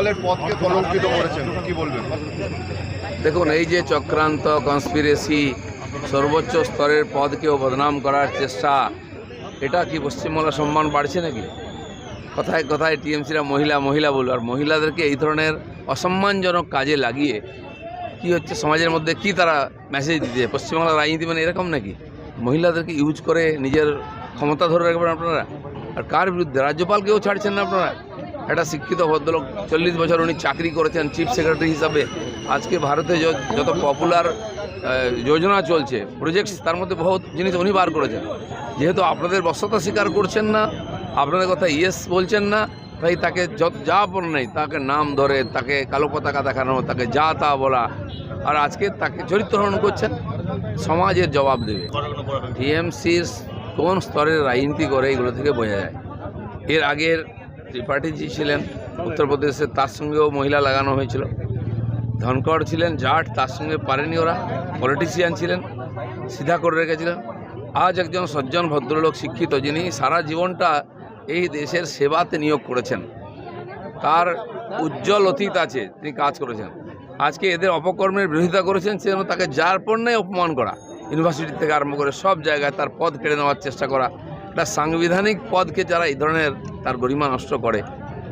রাজ্যপালের পদকে কলঙ্কিত করেছেন, কি বলবেন? দেখুন, এই যে চক্রান্ত কনস্পিরেসি সর্বোচ্চ স্তরের পদকেও বদনাম করার চেষ্টা, এটা কি পশ্চিমবাংলার সম্মান বাড়ছে নাকি? কথায় কথায় টিএমসিরা মহিলা মহিলা বলল আর মহিলাদেরকে এই ধরনের অসম্মানজনক কাজে লাগিয়ে কি হচ্ছে, সমাজের মধ্যে কি তারা মেসেজ দিতে পশ্চিমবাংলার রাজনীতি মানে এরকম নাকি? মহিলাদেরকে ইউজ করে নিজের ক্ষমতা ধরে রাখবেন আপনারা? আর কার বিরুদ্ধে? রাজ্যপালকেও ছাড়ছেন না আপনারা? একটা শিক্ষিত ভদ্রলোক চল্লিশ বছর উনি চাকরি করেছেন চিফ সেক্রেটারি হিসাবে। আজকে ভারতে য- যত পপুলার যোজনা চলছে প্রজেক্টস তার মধ্যে বহুত জিনিস উনি বার করেছেন। যেহেতু আপনাদের বশ্যতা স্বীকার করছেন না আপনাদের কথা ইয়েস বলছেন না তাই তাকে যত যা বল নেই তাকে নাম ধরে তাকে কালো পতাকা দেখানো তাকে যা তা বলা আর আজকে তাকে চরিত্রহরণ করছেন সমাজের জবাব দেবে। টিএমসির কোন স্তরের রাজনীতি করে এগুলো থেকে বোঝা যায়। এর আগের ত্রিপাঠীজি ছিলেন, উত্তরপ্রদেশে তার সঙ্গেও মহিলা লাগানো হয়েছিল। ধনকড় ছিলেন জাট, তার সঙ্গে পারেনি ওরা। পলিটিশিয়ান ছিলেন, সিধা করে রেখেছিলেন। আজ একজন সজ্জন ভদ্রলোক শিক্ষিত, যিনি সারা জীবনটা এই দেশের সেবাতে নিয়োগ করেছেন। তার উজ্জ্বল অতীত আছে, তিনি কাজ করেছেন। আজকে এদের অপকর্মের বিরোধিতা করেছেন সেজন্য তাকে যার পণ্যে অপমান করা। ইউনিভার্সিটি থেকে আরম্ভ করে সব জায়গায় তার পদ কেড়ে নেওয়ার চেষ্টা করা। একটা সাংবিধানিক পদকে যারা এই ধরনের তার গরিমা নষ্ট করে।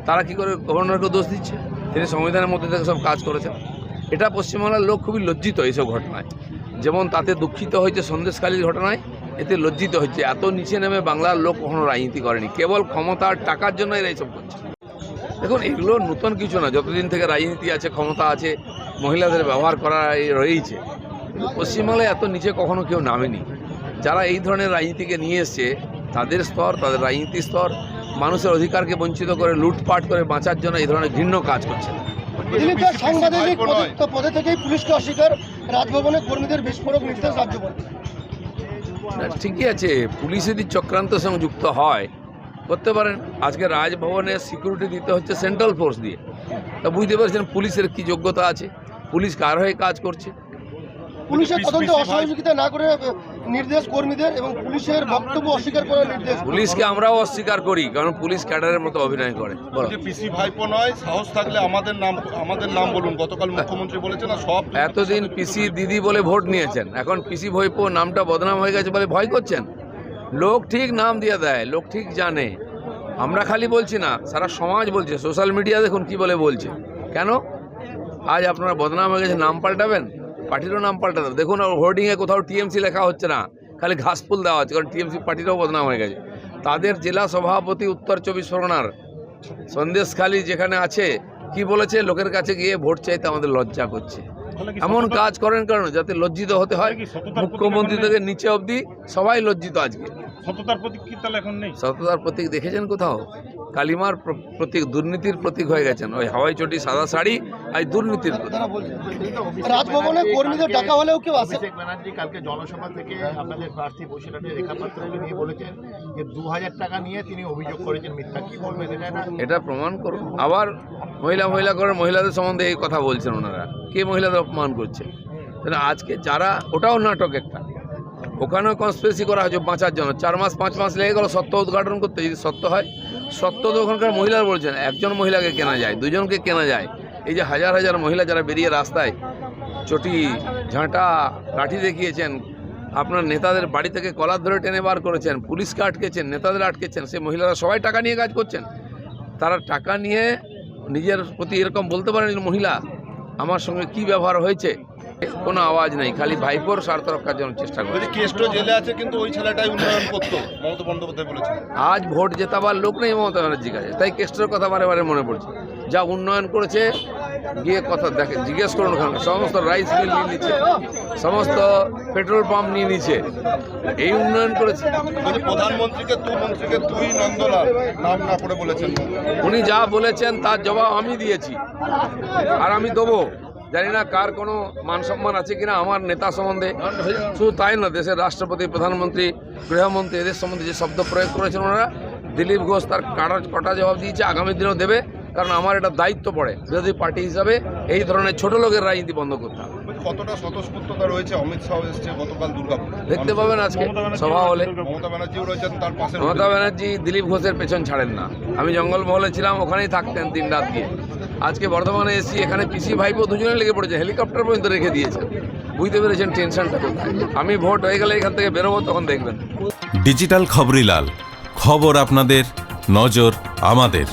তারা কি করে গভর্নরকে দোষ দিচ্ছে? তিনি সংবিধানের মধ্যে থেকে সব কাজ করেছেন। এটা পশ্চিমবাংলার লোক খুবই লজ্জিত এইসব ঘটনায়। যেমন তাতে দুঃখিত হয়েছে সন্দেশকালীর ঘটনায়, এতে লজ্জিত হচ্ছে এত নিচে নেমে বাংলার লোক কখনো রাজনীতি করেনি। কেবল ক্ষমতার টাকার জন্য এরা এইসব করছে। দেখুন, এগুলো নতুন কিছু না। যতদিন থেকে রাজনীতি আছে, ক্ষমতা আছে, মহিলাদের ব্যবহার করা রয়েছে পশ্চিমবাংলায় এত নিচে কখনো কেউ নামেনি। যারা এই ধরনের রাজনীতিকে নিয়ে এসছে, তাদের স্তর, তাদের রাজনীতির স্তর মানুষের অধিকারকে বঞ্চিত করে লুটপাট করে বাঁচার জন্য এই ধরনের ঘৃণ্য কাজ করছে। সাংবাদিক পদে- পদে থেকেই পুলিশকে অস্বীকার রাজভবনে কর্মীদের বিস্ফোরক নির্দেশ রাজ্যপাল ঠিকই আছে পুলিশ যদি চক্রান্তের সঙ্গে যুক্ত হয় করতে পারেন। আজকে রাজভবনে সিকিউরিটি দিতে হচ্ছে সেন্ট্রাল ফোর্স দিয়ে। তা বুঝতে পারছেন পুলিশের কি যোগ্যতা আছে? পুলিশ কার হয়ে কাজ করছে? পুলিশের তদন্তে অসহযোগিতা না করে নির্দেশ কর্মীদের এবং পুলিশের বক্তব্য অস্বীকার করার নির্দেশ। পুলিশকে আমরাও অস্বীকার করি কারণ পুলিশ ক্যাডারের মতো অভিনয় করে। বলো। পিসি ভাইপো নয় সাহস থাকলে আমাদের নাম আমাদের নাম বলুন। গতকাল মুখ্যমন্ত্রী বলেছেন না সব এতদিন পিসি দিদি বলে ভোট নিয়েছেন। এখন পিসি ভাইপো নামটা বদনাম হয়ে গেছে বলে ভয় করছেন? লোক ঠিক নাম দিয়ে দেয় লোক ঠিক জানে। আমরা খালি বলছি না সারা সমাজ বলছে। সোশ্যাল মিডিয়া দেখুন কি বলে বলছে। কেন? আজ আপনারা বদনাম হয়ে গেছে নাম পাল্টাবেন? পার্টিরও নাম পাল্টাতে দেখুন হোর্ডিংয়ে কোথাও টিএমসি লেখা হচ্ছে না। খালি ঘাসফুল দেওয়া হচ্ছে কারণ টিএমসি পার্টিরও বদনাম হয়ে গেছে। তাদের জেলা সভাপতি উত্তর চব্বিশ পরগনার সন্দেশখালী যেখানে আছে কি বলেছে? লোকের কাছে গিয়ে ভোট চাইতে আমাদের লজ্জা করছে। এমন কাজ করেন কারণ যাতে লজ্জিত হতে হয়। মুখ্যমন্ত্রী থেকে নিচে অবধি সবাই লজ্জিত আজকে। সততার প্রতীক কি তাহলে এখন নেই? সততার প্রতীক দেখেছেন কোথাও? কালিমার প্র- প্রতীক দুর্নীতির প্রতীক হয়ে গেছেন। ওই হাওয়াই চটি সাদা শাড়ি আর দুর্নীতির। রাজভবনে কর্মীদের ডাকা হলেও কেউ আসে ব্যানার্জি কালকে জনসভা থেকে আপনাদের প্রার্থী বসিরহাটের রেখা পাত্রকে নিয়ে বলেছেন যে দু হাজার টাকা নিয়ে তিনি অভিযোগ করেছেন মিথ্যা। কি বলবেন এটা? এটা প্রমাণ করুন আবার মহিলা মহিলা করে মহিলাদের সম্বন্ধে এই কথা বলছেন ওনারা। কে মহিলাদের অপমান করছে? আজকে যারা ওটাও নাটক একটা। ওখানেও কনস্পিরেসি করা হয়েছে বাঁচার জন্য চার মাস পাঁচ মাস লেগে গেল সত্য উদ্ঘাটন করতে। যদি সত্য হয় সত্য তো ওখানকার মহিলারা বলছেন, একজন মহিলাকে কেনা যায়, দুজনকে কেনা যায়। এই যে হাজার হাজার মহিলা যারা বেরিয়ে রাস্তায় চটি, ঝাঁটা, লাঠি দেখিয়েছেন, আপনার নেতাদের বাড়ি থেকে কলার ধরে টেনে বার করেছেন পুলিশকে আটকেছেন, নেতাদের আটকেছেন, সেই মহিলারা সবাই টাকা নিয়ে কাজ করছেন। তারা টাকা নিয়ে নিজের প্রতি এরকম বলতে পারেন মহিলা, আমার সঙ্গে কি ব্যবহার হয়েছে? কোনো আওয়াজ নেই খালি ভাইপোর স্বার্থ রক্ষার জন্য চেষ্টা করে বলছি কেষ্ট জেলে আছে কিন্তু ওই ছেলেটাই উন্নয়ন করতো মমতা বন্দ্যোপাধ্যায় বলেছেন। আজ ভোট জেতাবার লোক নেই মমতা ব্যানার্জির কাছে তাই কেস্টের কথা বারে বারে মনে পড়ছে। যা উন্নয়ন করেছে গিয়ে কথা দেখে জিজ্ঞেস করুন ওখানে সমস্ত রাইস মিল নিয়ে নিচ্ছে সমস্ত পেট্রোল পাম্প নিয়ে নিচ্ছে এই উন্নয়ন করেছে। প্রধানমন্ত্রীকে তুই মন্ত্রীকে তুই নন্দলাল নাম না করে বলেছেন উনি যা বলেছেন তার জবাব আমি দিয়েছি আর আমি দেবো। জানি না কার কোনো মান সম্মান আছে কিনা আমার নেতা সম্বন্ধে। শুধু তাই না দেশের রাষ্ট্রপতি প্রধানমন্ত্রী গৃহমন্ত্রী এদের সম্বন্ধে যে শব্দ প্রয়োগ করেছেন ওনারা দিলীপ ঘোষ তার কাটা কটা জবাব দিয়েছে আগামী দিনেও দেবে কারণ আমার এটা দায়িত্ব পড়ে বিরোধী পার্টি হিসাবে এই ধরনের ছোট লোকের রাজনীতি বন্ধ করতে হবে। কতটা স্বতঃস্ফূর্ততা রয়েছে? অমিত শাহ এসছে গতকাল দুর্গাপুর। দেখতে পাবেন আজকে সভা হলে। মমতা ব্যানার্জিও রয়েছেন তার পাশে মমতা ব্যানার্জি দিলীপ ঘোষের পেছন ছাড়েন না। আমি জঙ্গলমহলে ছিলাম ওখানেই থাকতেন দিন রাত দিয়ে আজকে বর্ধমানে এসি এখানে পিসি ভাইপো দুজনে লেগে পড়েছে, হেলিকপ্টার পর্যন্ত রেখে দিয়েছে। বুঝতে পেরেছেন টেনশনটা আমি ভোট হয়ে গেলে এখান থেকে বেরোবো, তখন দেখবেন। ডিজিটাল খবরিলাল খবর আপনাদের, নজর আমাদের।